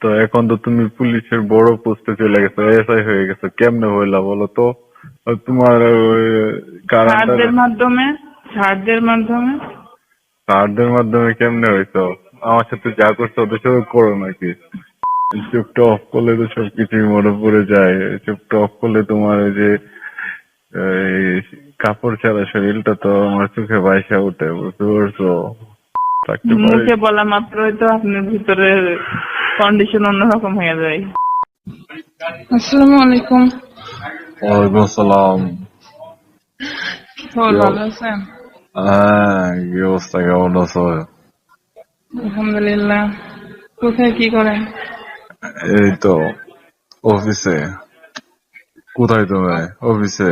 তো এখন তো তুমি পুলিশের বড় পোস্টে চলে গেছো এসআই হয়ে গেছো কেমনে হইলা বলো তো? তোমার ওই সারদের মাধ্যমে সারদের মাধ্যমে? মাধ্যমে কেমনে হইতো আমার সাথে যা করছ ওদের সাথে করো নাকি? চোখটা অফ করলে তো সবকিছুই মনে পড়ে যায়। চোখটা অফ করলে তোমার ওই যে কাপড় ছাড়া শরীরটা তো আমার চোখে বাইসা উঠে বুঝতে পারছ? মুখে বলা মাত্রই তো আপনার ভিতরে কন্ডিশন অন্যরকম হয়ে যায়। আসসালামু আলাইকুম ওয়ালাইকুম আসসালাম খবর ভালো আছেন? হ্যাঁ কি অবস্থা? কেমন আছো? আলহামদুলিল্লাহ। কোথায় কি করেন? এই তো অফিসে। কোথায় তুমি? অফিসে?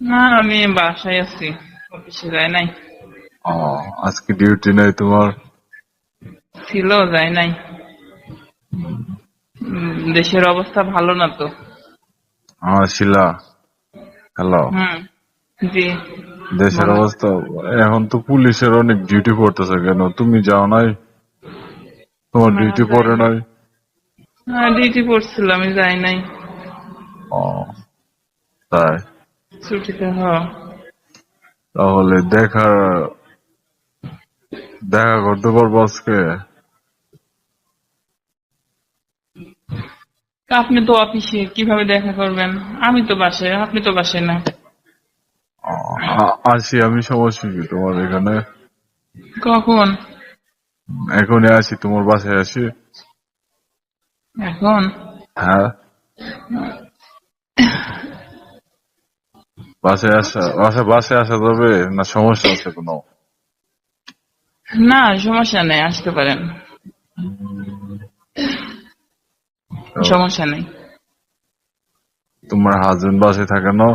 না আমি বাসায় আছি। অফিসে যাই নাই। ও আজকে ডিউটি নাই তোমার? ছিল যাই নাই। দেশের অবস্থা ভালো না তো। শিলা হ্যালো জি। দেশের অবস্থা এখন তো পুলিশের অনেক ডিউটি পড়তেছে কেন? তুমি যাও নাই? তোমার ডিউটি পড়ে নাই। হ্যাঁ ডিউটি পড়ছিল আমি যাই নাই। ও তাই। ছুটিতে হ তাহলে দেখা দেখা করতে পারব আজকে। আপনি তো অফিসে কীভাবে দেখা করবেন? আমি তো বাসায় আপনি তো বাসায় না। আসি আমি সমস্যা কি তোমার এখানে। কখন? এখনই আসি তোমার বাসায় আসি। এখন? হ্যাঁ। বাসায় আসা বাসা বাসায় আসা যাবে না সমস্যা আছে কোনো? না সমস্যা নেই আসতে পারেন। সমস্যা নেই। তোমার হাজবেন্ড বাসায় থাকে না?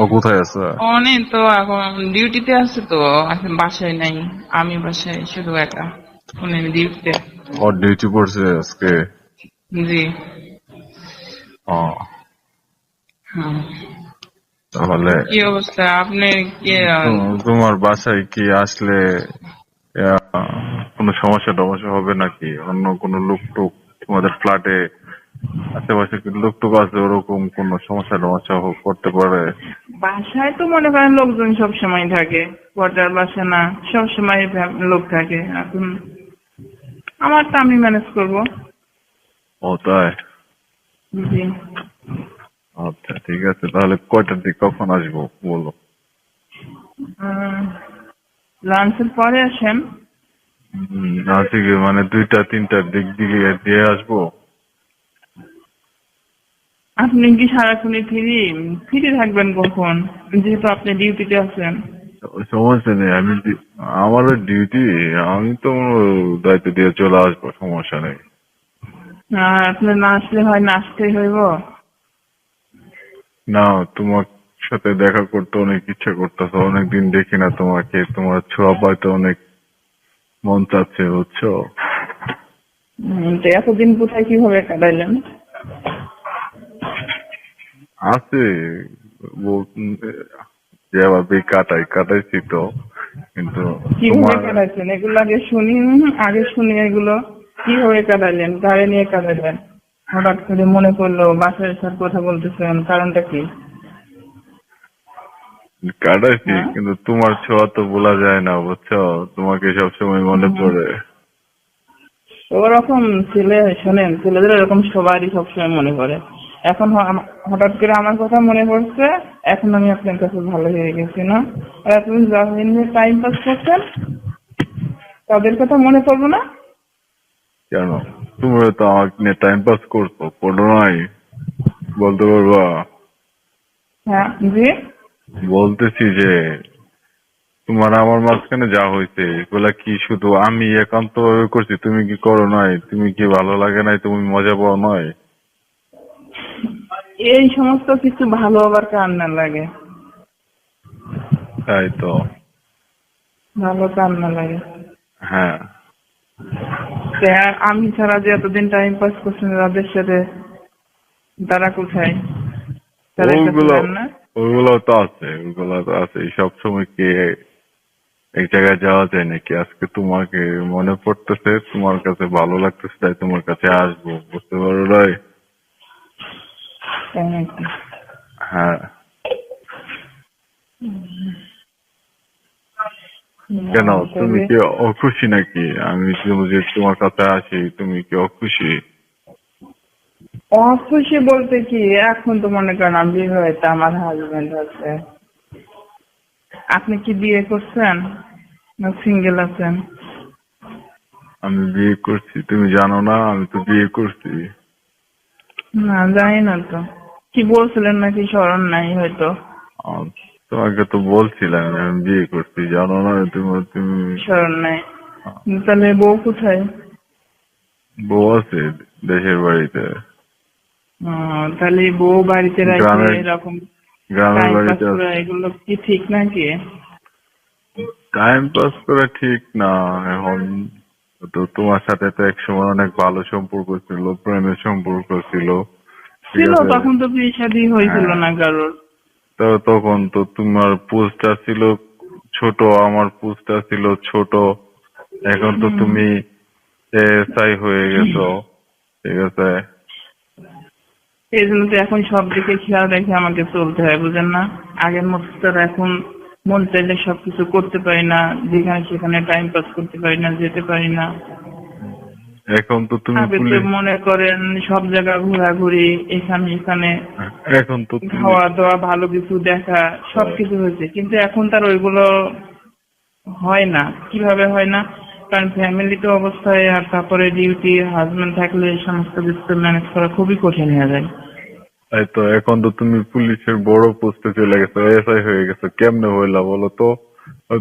ও কোথায় আছে? অনেক তো এখন ডিউটিতে আছে তো এখন বাসায় নাই। আমি বাসায় শুধু একা। উনি ডিউটিতে ওর ডিউটি পড়ছে আজকে? জি। ও। হুম। তাহলে কি অবস্থা? আপনি কি তোমার বাসায় কি আসলে আহ, কোনো সমস্যা টমস্যা হবে নাকি? অন্য কোনো লোক টুক তোমাদের ফ্ল্যাটে আশেপাশে কি লোক টুক আছে ওরকম কোনো সমস্যা টমস্যা হোক করতে পারে? বাসায় তো মনে করেন লোকজন সব সময় থাকে পর্দার বাসা না সব সময় লোক থাকে। এখন আমার তো আমি ম্যানেজ করব। ও তাই? জি। আচ্ছা ঠিক আছে তাহলে কয়টার দিক কখন আসব বলো? লাঞ্চের পরে আসেন। আজকে মানে দুইটা তিনটার দিক দিকে দিয়ে আসব। আপনি কি সারাক্ষণই ফ্রি? ফ্রি থাকবেন কখন? যেহেতু আপনি ডিউটিতে আছেন। সমস্যা নেই আমি আমারও ডিউটি আমি তো দায়িত্ব দিয়ে চলে আসব সমস্যা নেই। আর আপনি না আসলে হয় না আসতেই হইব। না তোমার সাথে দেখা করতে অনেক ইচ্ছা করতেছে অনেকদিন দেখি না তোমাকে তোমার ছোঁয়া পাইতে অনেক মন চাচ্ছে বুঝছ? এতদিন কোথায় কীভাবে কাটাইলেন? আছে যেভাবে কাটাই কাটাইছি তো কিন্তু কীভাবে কাটাইছেন? এগুলো আগে শুনি আগে শুনি এগুলো। কীভাবে কাটাইলেন? কারে নিয়ে কাটাইলেন? হঠাৎ করে মনে পড়ল বাসায় স্যার কথা বলতেছেন কারণটা কি? কাটাইছি হ্যাঁ? কিন্তু তোমার ছোঁয়া তো বলা যায় না বুঝছ? তোমাকে সবসময় মনে পড়ে। ওরকম ছেলে শোনেন ছেলেদের এরকম সবারই সবসময় মনে পড়ে। এখন হঠাৎ করে আমার কথা মনে পড়ছে এখন আমি আপনার কাছে ভালো হয়ে গেছি না। আর আপনি নিয়ে টাইম পাস করছেন তাদের কথা মনে পড়ব না? কেন? তোমরা তো আমাকে নিয়ে টাইম পাস করছ পড়ো নাই। বলতে পারবা? হ্যাঁ জি। বলতেছি যে তোমার আমার মাঝখানে যা হয়েছে এগুলা কি শুধু আমি একান্ত ভাবে করছি? তুমি কি করো নাই? তুমি কি ভালো লাগে নাই? তুমি মজা পাও নয় এই সমস্ত কিছু ভালো আবার কান্না লাগে? তাই তো। ভালো কান্না লাগে? হ্যাঁ। আমি ছাড়া যে এতদিন টাইম পাস করছেন তাদের সাথে তারা কোথায়? ওগুলো ওগুলো তো আছে ওগুলো তো আছে। সব সময় কে এক জায়গায় যাওয়া যায় নাকি? আজকে তোমাকে মনে পড়তেছে তোমার কাছে ভালো লাগতেছে তাই তোমার কাছে আসব বুঝতে পারো নাকি? হ্যাঁ। কেন তুমি কি অখুশি নাকি? আমি যে তোমার কাছে আসি তুমি কি অখুশি? অখুশি বলতে কি? এখন তো মনে করেন আমি বিবাহিত আমার হাজবেন্ড আছে। আপনি কি বিয়ে করছেন? না সিঙ্গেল আছেন? আমি বিয়ে করছি তুমি জানো না আমি তো বিয়ে করছি। না জানি না তো। কি বলছিলেন নাকি স্মরণ নাই হয়তো। আহ, তোমাকে তো বলছিলাম আমি বিয়ে করছি জানো না তুমি তুমি। স্মরণ নাই তাহলে বউ কোথায়? বউ আছে দেশের বাড়িতে। তাহলে বউ বাড়িতে রাখে এরকম গ্রামের বাড়িতে এগুলো কি ঠিক নাকি? টাইম পাস করা ঠিক না এখন তো তোমার সাথে তো এক সময় অনেক ভালো সম্পর্ক ছিল প্রেমের সম্পর্ক ছিল। ছিল তখন তো বিয়ে শাদী হয়েছিল হ্যাঁ। না কারোর। তো তখন তো তোমার পোস্টটা ছিল ছোট আমার পোস্টটা ছিল ছোট। এখন তো তুমি এসআই হয়ে গেছো। ঠিক আছে? এই জন্য তো এখন সব দিকে খেয়াল রেখে আমাকে চলতে হয় বুঝেন না? আগের মতো তো এখন মন চাইলে সবকিছু করতে পারি না যেখানে সেখানে টাইম পাস করতে পারি না যেতে পারি না। এখন তো তুমি পুলিশ মনে করেন সব জায়গা ঘোরাঘুরি এখানে এখানে। এখন তো খাওয়া দাওয়া ভালো কিছু দেখা সবকিছু হয়েছে। কিন্তু এখন তার ওইগুলো হয় না। কীভাবে হয় না? কারণ ফ্যামিলি তো অবস্থায় আর তারপরে ডিউটি হাজবেন্ড থাকলে এই সমস্ত কিছু ম্যানেজ করা খুবই কঠিন হয়ে যায়। এই তো এখন তো তুমি পুলিশের বড় পোস্টে চলে গেছো এসআই হয়ে গেছো। কেমনে হইলা বলো তো?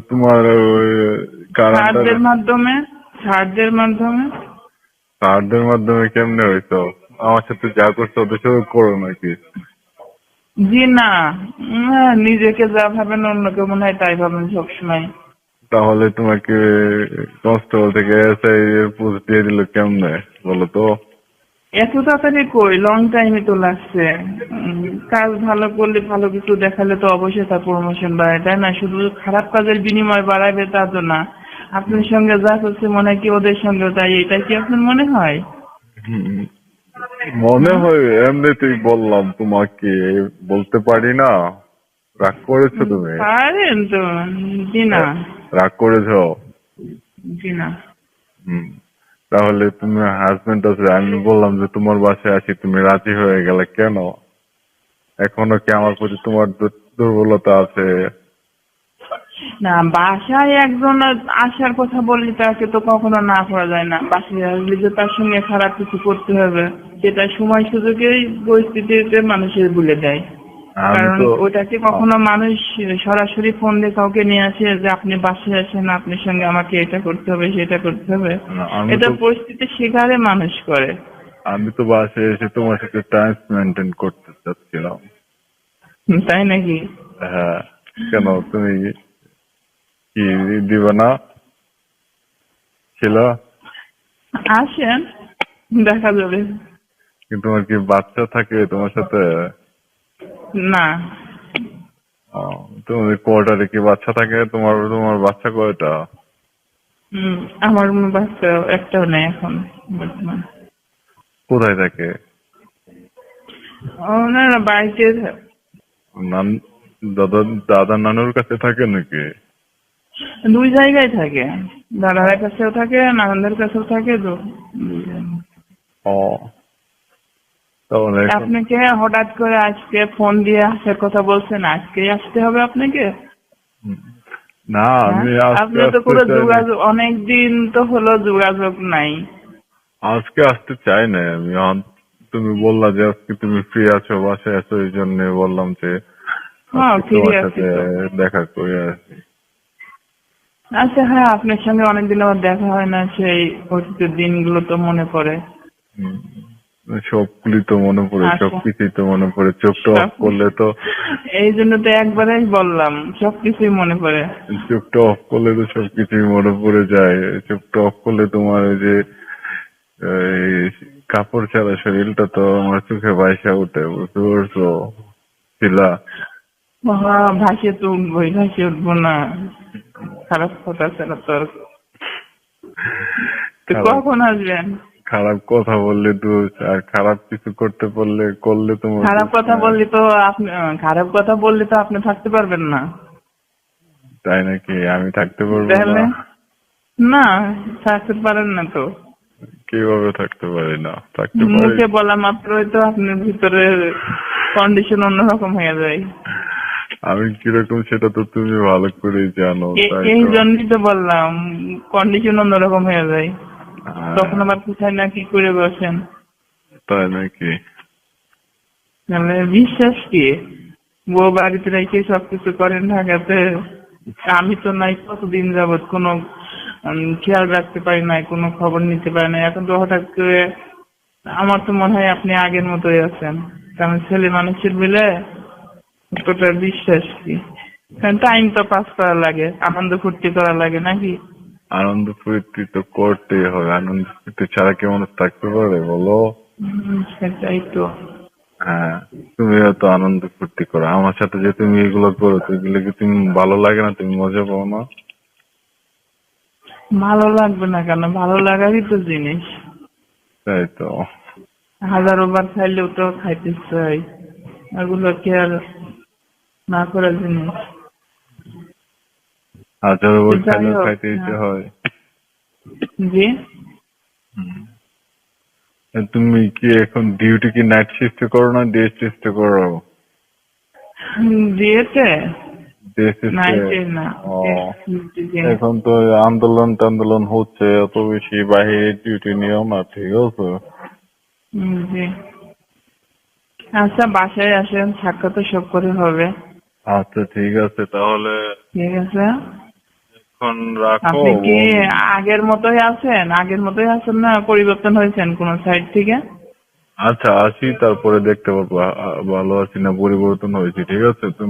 তোমার ওই মাধ্যমে সারদের মাধ্যমে। কার্ডের মাধ্যমে কেমনে হইতো? আমার সাথে যা করছ ওদের সাথে করো নাকি? জি না। নিজেকে যা ভাবেন অন্যকে মনে হয় তাই ভাবেন সবসময়। তাহলে তোমাকে কনস্টেবল থেকে এসআই এর পোস্ট দিয়ে দিল কেমনে বলো তো? এত তাড়াতাড়ি কই? লং টাইমে তো লাগছে। কাজ ভালো করলে ভালো কিছু দেখালে তো অবশ্যই তার প্রমোশন বাড়ে তাই না? শুধু খারাপ কাজের বিনিময় বাড়াবে তা তো না। আপনার সঙ্গে যা করছে মনে হয় কি ওদের সঙ্গে তাই এটা কি আপনার মনে হয়? মনে হয় এমনিতেই বললাম তোমাকে বলতে পারি না। রাগ করেছ তুমি? পারেন তো জি না। রাগ করেছ? জি না। হুম। তাহলে তুমি হাজবেন্ড আছে আমি বললাম যে তোমার বাসায় আছি তুমি রাজি হয়ে গেলে কেন? এখনও কি আমার প্রতি তোমার দুর্বলতা আছে? না বাসায় একজন আসার কথা বললে তাকে তো কখনো না করা যায় না। বাসায় আসলে যে তার সঙ্গে খারাপ কিছু করতে হবে সেটা সময় সুযোগেই পরিস্থিতিতে মানুষের ভুলে দেয় আমি কারণ তো ওটাকে কখনো মানুষ সরাসরি ফোন দিয়ে কাউকে নিয়ে আসে যে আপনি বাসায় আসেন আপনার সঙ্গে আমাকে এটা করতে হবে সেটা করতে হবে। এটা পরিস্থিতি শিকারে মানুষ করে। আমি তো বাসায় এসে তোমার সাথে টাইম মেনটেন করতে চাচ্ছিলাম। তাই নাকি? হ্যাঁ। কেন তুমি কি দিবে না? ছিল আসেন দেখা যাবে। তোমার কি বাচ্চা থাকে তোমার সাথে? না। ও, তোমার কোয়ার্টারে কি বাচ্চা থাকে? তোমার তোমার বাচ্চা কয়টা? আমার বাচ্চা একটাও নেই এখন বর্তমান। কোথায় থাকে? ওনারা বাড়িতে নান দাদা দাদা নানুর কাছে থাকে নাকি? দুই জায়গায় থাকে। দাদার কাছেও থাকে নানাদের কাছেও থাকে তো ও। তাহলে আপনাকে হঠাৎ করে আজকে ফোন দিয়ে আসার কথা বলছেন আজকেই আসতে হবে আপনাকে? না আমি হ্যাঁ? আজকে আপনার তো কোনো যোগাযোগ অনেক দিন তো হলো যোগাযোগ নাই। আজকে আসতে চাই না আমি। তুমি বললা যে আজকে তুমি ফ্রি আছো বাসায় আছো এই জন্য বললাম যে দেখা করে আসি। আচ্ছা হ্যাঁ আপনার সঙ্গে অনেকদিন আমার দেখা হয় না সেই অতীতের দিনগুলো তো মনে পড়ে। সবগুলি তো মনে পড়ে আচ্ছা। সবকিছুই তো মনে পড়ে চোখটা অফ করলে তো এই জন্য তো একবারেই বললাম সবকিছুই মনে পড়ে। চোখটা অফ করলে তো সবকিছুই মনে পড়ে যায়। চোখটা অফ করলে তোমার ওই যে এই কাপড় ছাড়া শরীরটা তো আমার চোখে বাইসা উঠে বুঝতে পারছ? শিলা ভাসিয়ে তো উঠবোই ভাসিয়ে উঠবো না? খারাপ কথা ছাড়া তো আর- খারাপ- কখন আসবেন খারাপ কথা বললে দোষ আর খারাপ কিছু করতে পারলে করলে তোমার খারাপ কথা বললে তো আপনি খারাপ কথা বললে তো আপনি থাকতে পারবেন না। তাই নাকি? আমি থাকতে পারব না। না থাকতে পারেন না তো। কীভাবে থাকতে পারি না? থাকতে পারি। মুখে বলা মাত্রই তো আপনার ভিতরে কন্ডিশন অন্যরকম হয়ে যায়। আমি কীরকম সেটা তো তুমি ভালো করেই জানো এই। জন্যই তো বললাম কন্ডিশন অন্যরকম হয়ে যায়। হ্যাঁ, তখন আবার কোথায় না কি করে বসেন? তাই নাকি? বিশ্বাস কি? বউ বাড়িতে রেখে সবকিছু করেন ঢাকাতে আমি তো নাই কতদিন যাবত কোনো খেয়াল রাখতে পারি নাই কোনো খবর নিতে পারি না এখন তো হঠাৎ করে আমার তো মনে হয় আপনি আগের মতোই আছেন। কারণ ছেলে মানুষের মিলে তোটা বিশ্বাস কি? কারণ টাইম তো পাস করা লাগে আনন্দ ফুর্তি করা লাগে নাকি? আনন্দ ফুর্তি তো করতেই হবে আনন্দ ফুর্তি ছাড়া কি মানুষ থাকতে পারে বলো? সেটাই তো। হ্যাঁ তুমিও তো আনন্দ ফুর্তি করো। আমার সাথে যে তুমি এগুলো করো এগুলো কি তুমি ভালো লাগে না? তুমি মজা পাও না? ভালো লাগবে না কেন? ভালো লাগারই তো জিনিস। তাই তো। হাজারো বার খাইলেও তো খাইতে চাই। এগুলো কি আর না করার জিনিস হাজার বার যাই খাইতে ইচ্ছে হ্যাঁ। হয়। জি। তুমি কি এখন ডিউটি কি নাইট শিফটে করো না ডে শিফটে করো? দিয়েছে। এখন তো আন্দোলন টান্দোলন হচ্ছে অত বেশি বাহিরে ডিউটি নিও না ঠিক আছে। আচ্ছা বাসায় আসেন সাক্ষাৎ তো সব করে হবে। আচ্ছা ঠিক আছে তাহলে ঠিক আছে। এখন রাখো। আপনি কি আগের মতোই আছেন? আগের মতোই আছেন না? পরিবর্তন হয়েছেন কোন সাইড থেকে? আচ্ছা আসি তারপরে দেখতে পাবো ভালো আছি না পরিবর্তন হয়েছে ঠিক আছে? তুমি